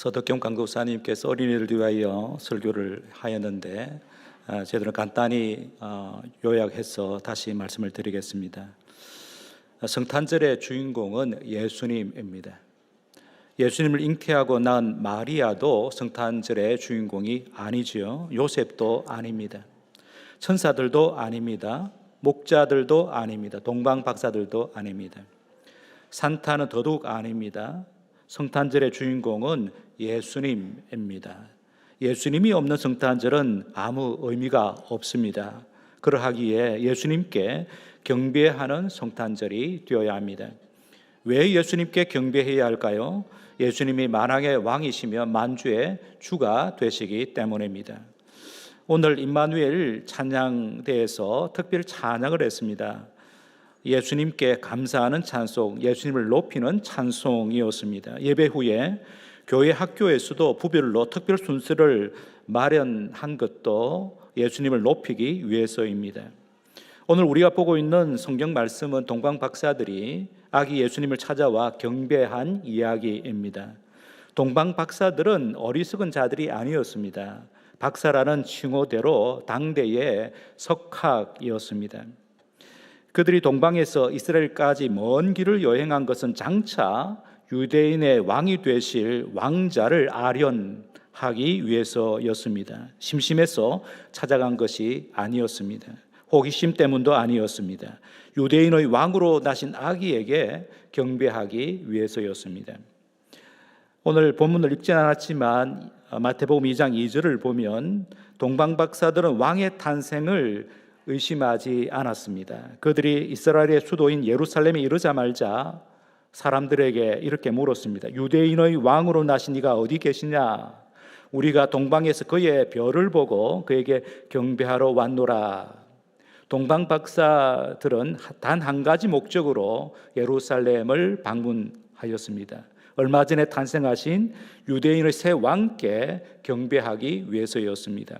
서덕경 강도사님께서 어린이를 위하여 설교를 하였는데 아, 저희들은 간단히 어, 요약해서 다시 말씀을 드리겠습니다. 아, 성탄절의 주인공은 예수님입니다. 예수님을 잉태하고 낳은 마리아도 성탄절의 주인공이 아니지요. 요셉도 아닙니다. 천사들도 아닙니다. 목자들도 아닙니다. 동방 박사들도 아닙니다. 산타는 더더욱 아닙니다. 성탄절의 주인공은 예수님입니다. 예수님이 없는 성탄절은 아무 의미가 없습니다. 그러하기에 예수님께 경배하는 성탄절이 되어야 합니다. 왜 예수님께 경배해야 할까요? 예수님이 만왕의 왕이시며 만주의 주가 되시기 때문입니다. 오늘 임마누엘 찬양대에서 특별 찬양을 했습니다. 예수님께 감사하는 찬송, 예수님을 높이는 찬송이었습니다. 예배 후에 교회 학교에서도 부별로 특별 순서를 마련한 것도 예수님을 높이기 위해서입니다. 오늘 우리가 보고 있는 성경 말씀은 동방 박사들이 아기 예수님을 찾아와 경배한 이야기입니다. 동방 박사들은 어리석은 자들이 아니었습니다. 박사라는 칭호대로 당대의 석학이었습니다. 그들이 동방에서 이스라엘까지 먼 길을 여행한 것은 장차 유대인의 왕이 되실 왕자를 아련하기 위해서였습니다. 심심해서 찾아간 것이 아니었습니다. 호기심 때문도 아니었습니다. 유대인의 왕으로 나신 아기에게 경배하기 위해서였습니다. 오늘 본문을 읽진 않았지만 마태복음 2장 2절을 보면 동방 박사들은 왕의 탄생을 의심하지 않았습니다. 그들이 이스라엘의 수도인 예루살렘에 이르자마자 사람들에게 이렇게 물었습니다. 유대인의 왕으로 나신 이가 어디 계시냐? 우리가 동방에서 그의 별을 보고 그에게 경배하러 왔노라. 동방 박사들은 단 한 가지 목적으로 예루살렘을 방문하였습니다. 얼마 전에 탄생하신 유대인의 새 왕께 경배하기 위해서였습니다.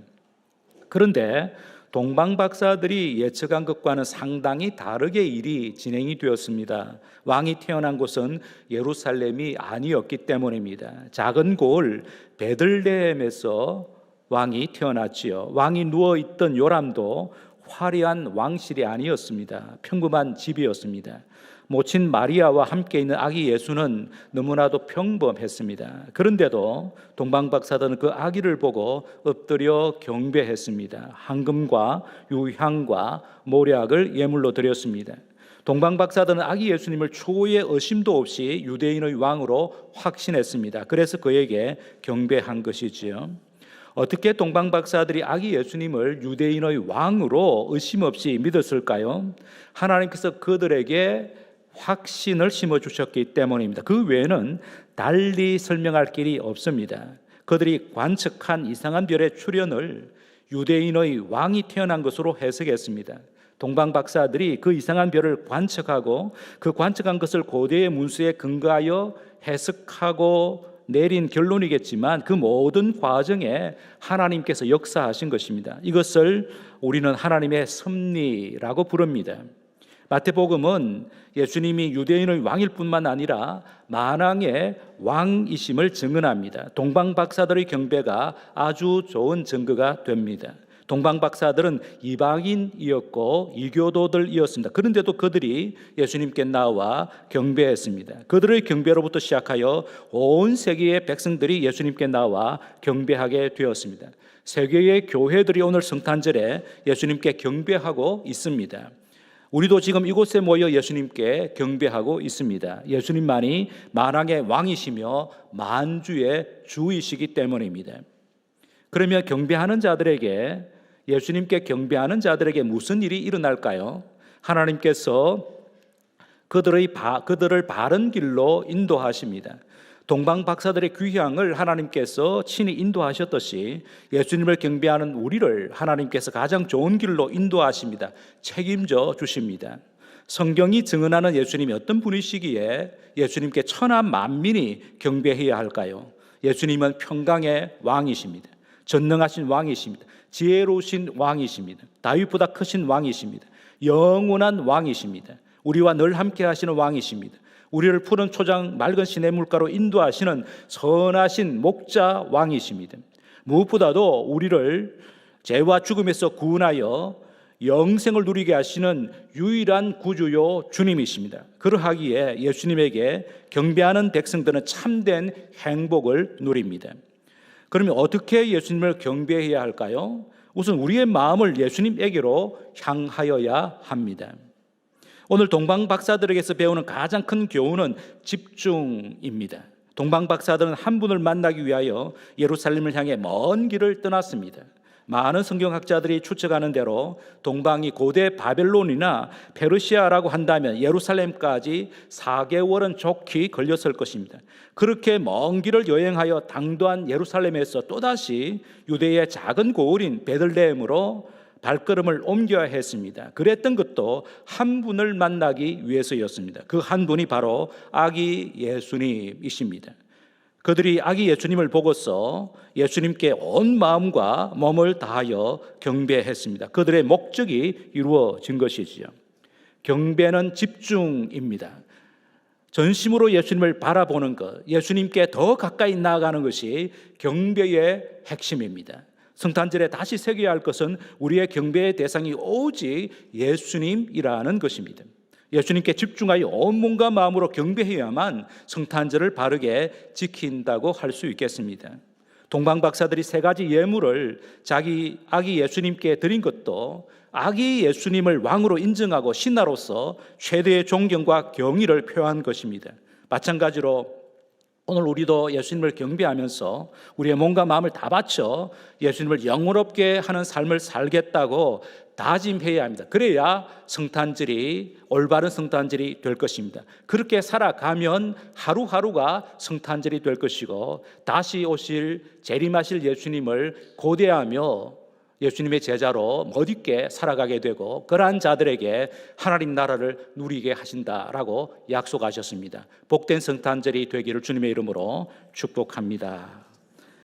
그런데 동방 박사들이 예측한 것과는 상당히 다르게 일이 진행이 되었습니다. 왕이 태어난 곳은 예루살렘이 아니었기 때문입니다. 작은 골 베들레헴에서 왕이 태어났지요. 왕이 누워 있던 요람도 화려한 왕실이 아니었습니다. 평범한 집이었습니다. 모친 마리아와 함께 있는 아기 예수는 너무나도 평범했습니다. 그런데도 동방 박사들은 그 아기를 보고 엎드려 경배했습니다. 황금과 유향과 모략을 예물로 드렸습니다. 동방 박사들은 아기 예수님을 초의 의심도 없이 유대인의 왕으로 확신했습니다. 그래서 그에게 경배한 것이지요. 어떻게 동방 박사들이 아기 예수님을 유대인의 왕으로 의심 없이 믿었을까요? 하나님께서 그들에게 확신을 심어 주셨기 때문입니다. 그 외에는 달리 설명할 길이 없습니다. 그들이 관측한 이상한 별의 출현을 유대인의 왕이 태어난 것으로 해석했습니다. 동방 박사들이 그 이상한 별을 관측하고 그 관측한 것을 고대의 문수에 근거하여 해석하고 내린 결론이겠지만 그 모든 과정에 하나님께서 역사하신 것입니다. 이것을 우리는 하나님의 섭리라고 부릅니다. 마태복음은 예수님이 유대인의 왕일 뿐만 아니라 만왕의 왕이심을 증언합니다. 동방 박사들의 경배가 아주 좋은 증거가 됩니다. 동방 박사들은 이방인이었고 이교도들이었습니다. 그런데도 그들이 예수님께 나와 경배했습니다. 그들의 경배로부터 시작하여 온 세계의 백성들이 예수님께 나와 경배하게 되었습니다. 세계의 교회들이 오늘 성탄절에 예수님께 경배하고 있습니다. 우리도 지금 이곳에 모여 예수님께 경배하고 있습니다. 예수님만이 만왕의 왕이시며 만주의 주이시기 때문입니다. 그러면 경배하는 자들에게 예수님께 경배하는 자들에게 무슨 일이 일어날까요? 하나님께서 그들의 바, 그들을 바른 길로 인도하십니다. 동방 박사들의 귀향을 하나님께서 친히 인도하셨듯이 예수님을 경배하는 우리를 하나님께서 가장 좋은 길로 인도하십니다. 책임져 주십니다. 성경이 증언하는 예수님이 어떤 분이시기에 예수님께 천하 만민이 경배해야 할까요? 예수님은 평강의 왕이십니다. 전능하신 왕이십니다. 지혜로우신 왕이십니다. 다윗보다 크신 왕이십니다. 영원한 왕이십니다. 우리와 늘 함께 하시는 왕이십니다. 우리를 푸른 초장 맑은 시내 물가로 인도하시는 선하신 목자 왕이십니다. 무엇보다도 우리를 죄와 죽음에서 구원하여 영생을 누리게 하시는 유일한 구주요 주님이십니다. 그러하기에 예수님에게 경배하는 백성들은 참된 행복을 누립니다. 그러면 어떻게 예수님을 경배해야 할까요? 우선 우리의 마음을 예수님에게로 향하여야 합니다. 오늘 동방 박사들에게서 배우는 가장 큰 교훈은 집중입니다. 동방 박사들은 한 분을 만나기 위하여 예루살렘을 향해 먼 길을 떠났습니다. 많은 성경학자들이 추측하는 대로 동방이 고대 바벨론이나 페르시아라고 한다면 예루살렘까지 4개월은 좋게 걸렸을 것입니다. 그렇게 먼 길을 여행하여 당도한 예루살렘에서 또다시 유대의 작은 고을인 베들레헴으로 발걸음을 옮겨야 했습니다. 그랬던 것도 한 분을 만나기 위해서였습니다. 그 한 분이 바로 아기 예수님이십니다. 그들이 아기 예수님을 보고서 예수님께 온 마음과 몸을 다하여 경배했습니다. 그들의 목적이 이루어진 것이지요. 경배는 집중입니다. 전심으로 예수님을 바라보는 것, 예수님께 더 가까이 나아가는 것이 경배의 핵심입니다. 성탄절에 다시 새겨야 할 것은 우리의 경배의 대상이 오직 예수님이라는 것입니다. 예수님께 집중하여 온 몸과 마음으로 경배해야만 성탄절을 바르게 지킨다고 할 수 있겠습니다. 동방 박사들이 세 가지 예물을 자기 아기 예수님께 드린 것도 아기 예수님을 왕으로 인정하고 신하로서 최대의 존경과 경의를 표한 것입니다. 마찬가지로 오늘 우리도 예수님을 경배하면서 우리의 몸과 마음을 다 바쳐 예수님을 영원롭게 하는 삶을 살겠다고 다짐해야 합니다. 그래야 성탄절이 올바른 성탄절이 될 것입니다. 그렇게 살아가면 하루하루가 성탄절이 될 것이고 다시 오실 재림하실 예수님을 고대하며 예수님의 제자로 멋있게 살아가게 되고 그러한 자들에게 하나님 나라를 누리게 하신다라고 약속하셨습니다. 복된 성탄절이 되기를 주님의 이름으로 축복합니다.